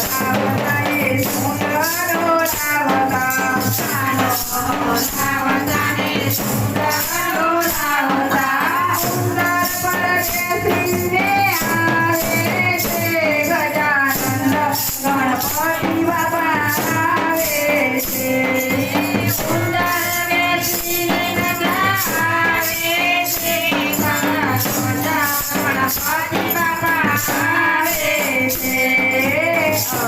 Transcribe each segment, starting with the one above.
આવતા આવતા આવતા આવતા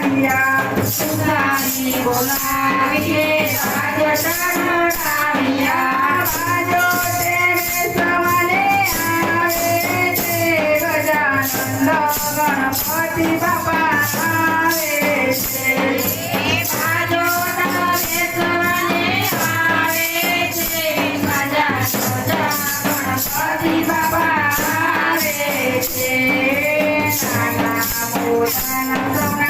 કન્યા સુનાની બોલાવીએ સાજ શરણાવ્યા બાજો તેને સવાલે આવે તે ગજાનંદ ગણપતિ બાપા આવે છે બાજો તેને સવાલે આવે છે ગજાનંદ ગણપતિ બાપા આવે છે નાના મોટા